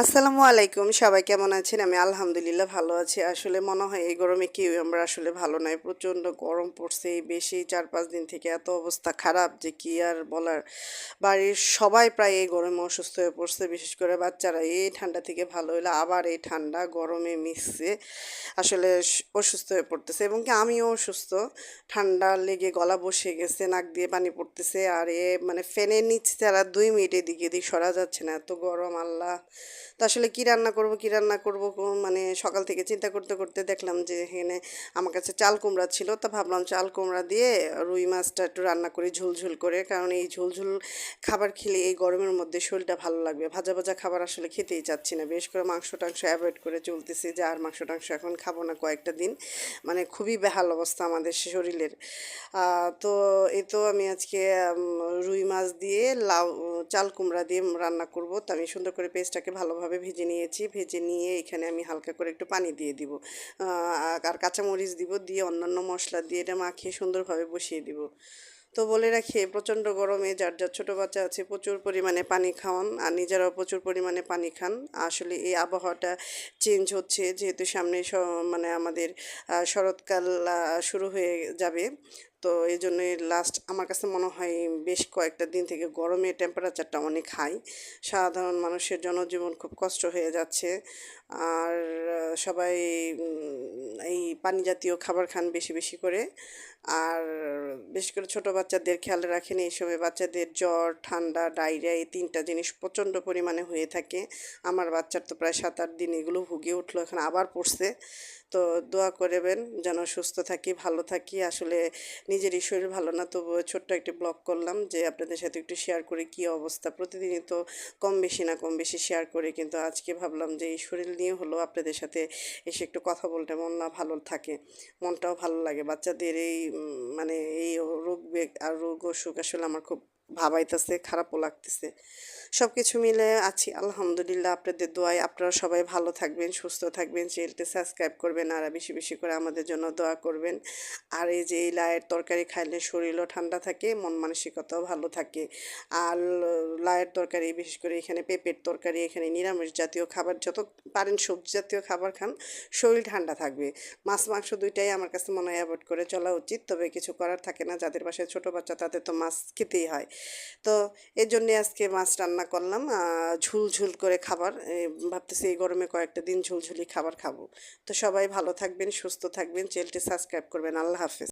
আসসালামু আলাইকুম, সবাই কেমন আছেন? আমি আলহামদুলিল্লাহ ভালো আছি। আসলে মনে হয় এই গরমে কেউ আমরা আসলে ভালো নাই প্রচণ্ড গরম পড়ছে বেশি চার পাঁচ দিন থেকে এত অবস্থা খারাপ যে কি আর বলার। বাড়ির সবাই প্রায় এই গরমে অসুস্থ হয়ে পড়ছে, বিশেষ করে বাচ্চারা। এই ঠান্ডা থেকে ভালো হলে আবার এই ঠান্ডা গরমে মিশছে। আসলে অসুস্থ হয়ে পড়তেছে এবং কি আমিও অসুস্থ। ঠান্ডা লেগে গলা বসে গেছে, নাক দিয়ে পানি পড়তেছে, আর এ মানে ফ্যানের নিচে তারা দুই মিনিট দিকে এদিক সরা যাচ্ছে না। এত গরম, আল্লাহ। তো আসলে কী রান্না করব, কী রান্না করব মানে সকাল থেকে চিন্তা করতে করতে দেখলাম যে এখানে আমার কাছে চাল কুমড়া ছিল, তো ভাবলাম চাল কুমড়া দিয়ে রুই মাছটা একটু রান্না করি ঝুলঝুল করে, কারণ এই ঝুলঝুল খাবার খেলে এই গরমের মধ্যে শরীরটা ভালো লাগবে। ভাজা ভাজা খাবার আসলে খেতেই চাচ্ছি না বেশ করে মাংস টাংস অ্যাভয়েড করে চলতেছি যে আর মাংস টাংস এখন খাব না কয়েকটা দিন। মানে খুবই বেহাল অবস্থা আমাদের শরীরের। তো এই তো আমি আজকে রুই মাছ দিয়ে লাউ, চাল কুমড়া দিয়ে রান্না করব, তো আমি সুন্দর করে পেস্টটাকে ভালোভাবে ভেজে নিয়েছি। ভেজে নিয়ে এখানে আমি হালকা করে একটু পানি দিয়ে দিব। আর কাঁচামরিচ দিব, দিয়ে অন্যান্য মশলা দিয়ে এটা মাখিয়ে সুন্দরভাবে বসিয়ে দিব। তো বলে রাখি প্রচণ্ড গরমে যার যার ছোটো বাচ্চা আছে প্রচুর পরিমাণে পানি খাওয়ান আর নিজেরাও প্রচুর পরিমাণে পানি খান। আসলে এই আবহাওয়াটা চেঞ্জ হচ্ছে, যেহেতু সামনে মানে আমাদের শরৎকাল শুরু হয়ে যাবে। তো এই জন্যই লাস্ট আমার কাছে মনে হয় বেশ কয়েকটা দিন থেকে গরমে টেম্পারেচারটা অনেক হাই সাধারণ মানুষের জনজীবন খুব কষ্ট হয়ে যাচ্ছে। আর সবাই এই পানি জাতীয় খাবার খান বেশি বেশি করে। আর, বেশি করে ছোট বাচ্চাদের খেয়াল রাখেন, এই সময় বাচ্চাদের জ্বর, ঠান্ডা, ডায়রিয়া এই তিনটা জিনিস প্রচণ্ড পরিমাণে হয়ে থাকে। আমার বাচ্চার তো প্রায় সাত, আট দিন এগুলো ভুগে উঠল, এখন আবার পড়ছে। তো দোয়া করবেন যেন সুস্থ থাকি, ভালো থাকি। আসলে নিজেরই শরীর ভালো না তো ছোট্ট একটি ব্লগ করলাম যে আপনাদের সাথে একটু শেয়ার করে কি অবস্থা। প্রতিদিনই তো কম বেশি না কম বেশি শেয়ার করে, কিন্তু আজকে ভাবলাম যে এই শরীর নিয়ে হলো আপনাদের সাথে এসে একটু কথা বলতে মন না ভালো থাকে, মনটাও ভালো লাগে। বাচ্চাদের এই মানে এই রোগ বেগ আর রোগ অসুখ আসলে আমার খুব ভাবাইতেছে, খারাপও লাগতেছে। সব কিছু মিলে আছি, আলহামদুলিল্লাহ আপনাদের দোয়ায়। আপনারা সবাই ভালো থাকবেন, সুস্থ থাকবেন, চ্যানেলটি সাবস্ক্রাইব করবেন আর বেশি বেশি করে আমাদের জন্য দোয়া করবেন। আর এই যে এই লায়ের তরকারি খাইলে শরীরও ঠান্ডা থাকে, মন মানসিকতাও ভালো থাকে। আর লায়ের তরকারি, বিশেষ করে এখানে পেঁপের তরকারি, এখানে নিরামিষ জাতীয় খাবার, যত পারেন সবজি জাতীয় খাবার খান, শরীর ঠান্ডা থাকবে। মাছ, মাংস দুইটাই আমার কাছে মনে হয় অ্যাভয়েড করে চলা উচিত, তবে কিছু করার থাকে না। যাদের বাসায় ছোট বাচ্চা, তাদের তো মাছ খেতেই হয়। তো এর জন্যে আজকে মাছ রান্না করলাম ঝুল ঝুল করে খাবার। ভাবতেছি এই গরমে কয়েকটা দিন ঝুলঝুলি খাবার খাব। তো সবাই ভালো থাকবেন, সুস্থ থাকবেন, চ্যানেলটি সাবস্ক্রাইব করবেন। আল্লাহ হাফেজ।